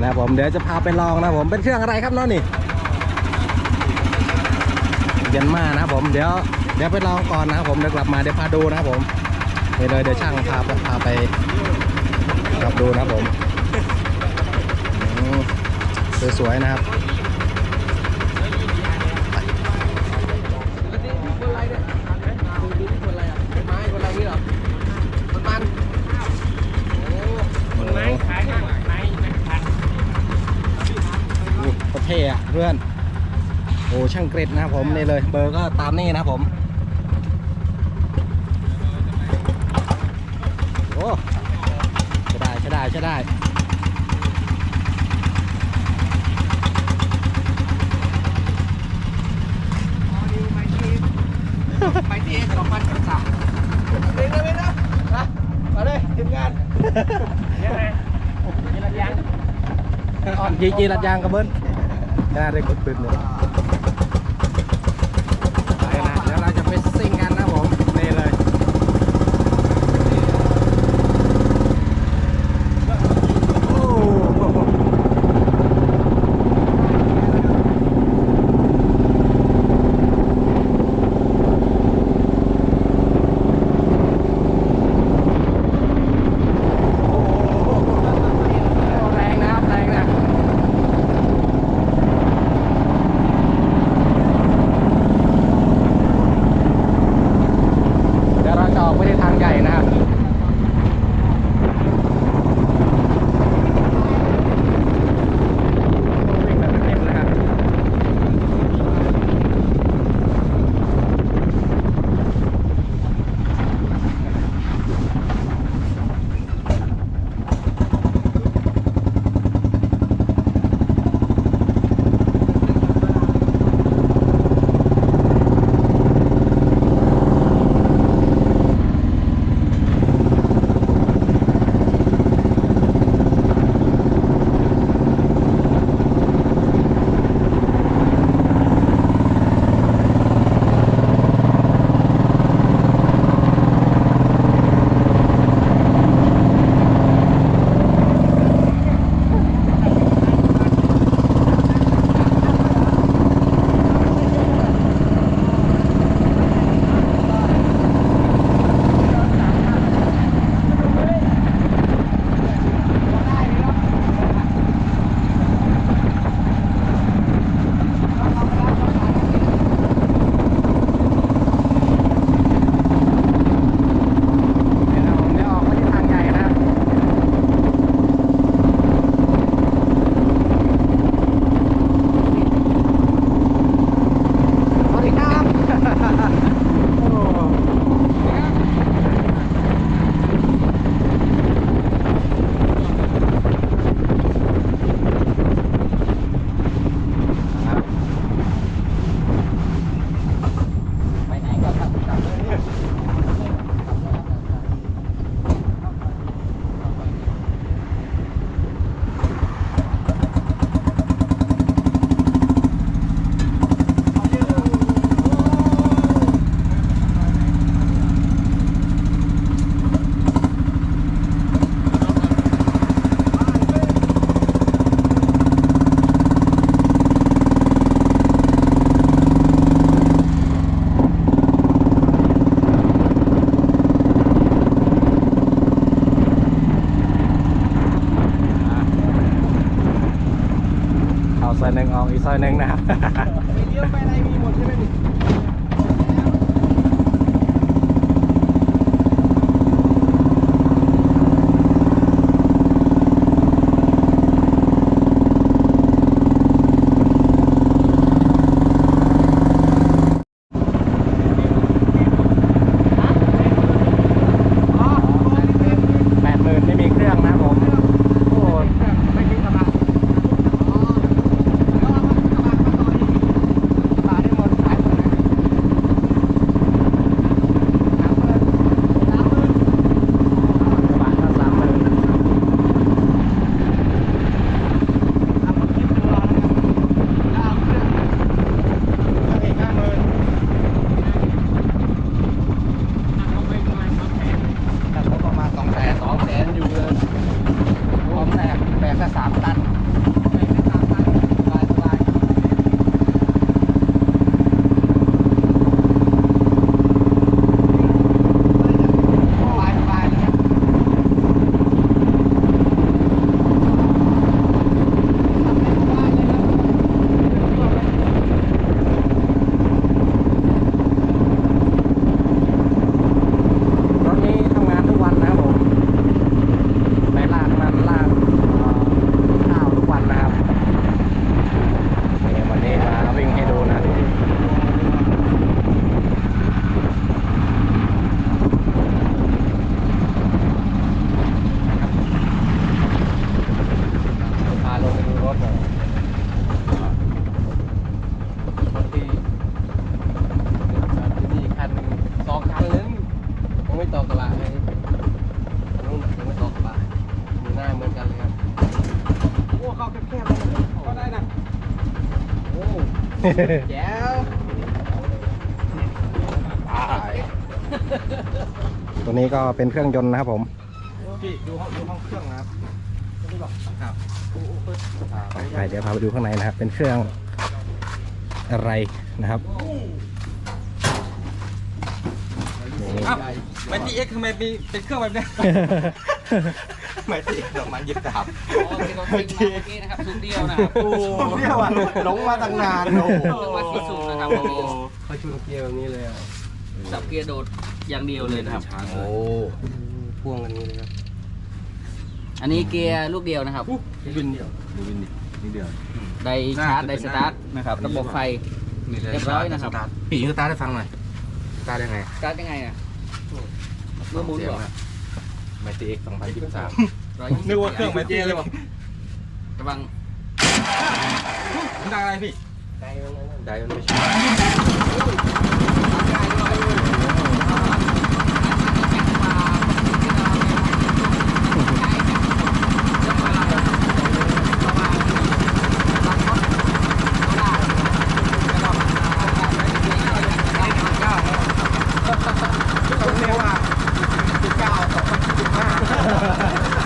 นะครับผมเดี๋ยวจะพาไปลองนะครับผมเป็นเครื่องอะไรครับน้องนี่เย็นมานะครับผมเดี๋ยวเดี๋ยวไปลองก่อนนะครับผมเดี๋ยวกลับมาเดี๋ยวพาดูนะครับผมเดี๋ยวเดี๋ยวช่างพาพาไปกลับดูนะครับผมสวยๆนะครับ คนไม้ขายไม้ไม้พัน นี่โคตร เท่อะเพื่อนโอ้ช่างเกรดนะครับผมนี่เลย เบอร์ก็ตามนี่นะครับผมโอ้ใช่ได้ใช่ได้ใช่ได้ไปที่เอ็กสองพันสามเล่นเลยนะมาเลยทีมงานยังไงยังไงยังจีจีรัดยางกระเบิ้ล น่าได้ก ซอยหนึ่งออกอีกซอยหนึ่งนะครับ เลี้ยวไปอะไรมีหมดใช่ไหมนี่ แจ๋วตัวนี้ก็เป็นเครื่องยนต์นะครับผม พี่ดูห้องดูห้องเครื่องนะครับดูก่อนครับไปเดี๋ยวพาไปดูข้างในนะครับ เป็นเครื่องอะไรนะครับนี่อ้าวไมตีเอ็กทำไมมีเป็นเครื่องแบบเนี้ย ไมตีเอ็กดอกมันยิบดาบอ๋อที่เราทิ้งมาเมื่อกี้นะครับสูตรเดียวนะครับโอ้เรียกว่าหลงมาตั้งนานโอ้โหต้องมาที่สูตรนะครับวันนี้เขาชุนเกียร์แบบนี้เลยอะสับเกียร์โดดอย่างเดียวเลยนะครับ โอ้พ่วงกันนี้เลยครับอันนี้เกียร์ลูกเดียวนะครับวินเดียวดูวินดินี่เดียวไดชาร์จไดสตาร์ทนะครับระบบไฟเรียบร้อยนะครับผีสตาร์ทให้ฟังหน่อยสตาร์ทยังไงสตาร์ทยังไงอะเมื่อหมุนเหรอ ไมตีเอ็กสองพันยี่สิบสามร้อยยี่สิบนึกว่าเครื่องไมตีเลยป่ะระวังดังอะไรพี่ได้มันไม่ใช่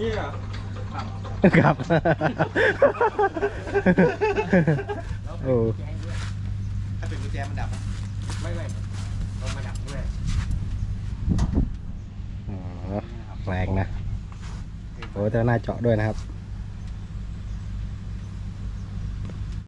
พี่ดับไปยี่อะครับ โอ้ ถ้าเป็นกุญแจมันดับไม่ไม่ต้องมาดับด้วยอ๋อแรงนะ โอ้แต่หน้าเจาะด้วยนะครับ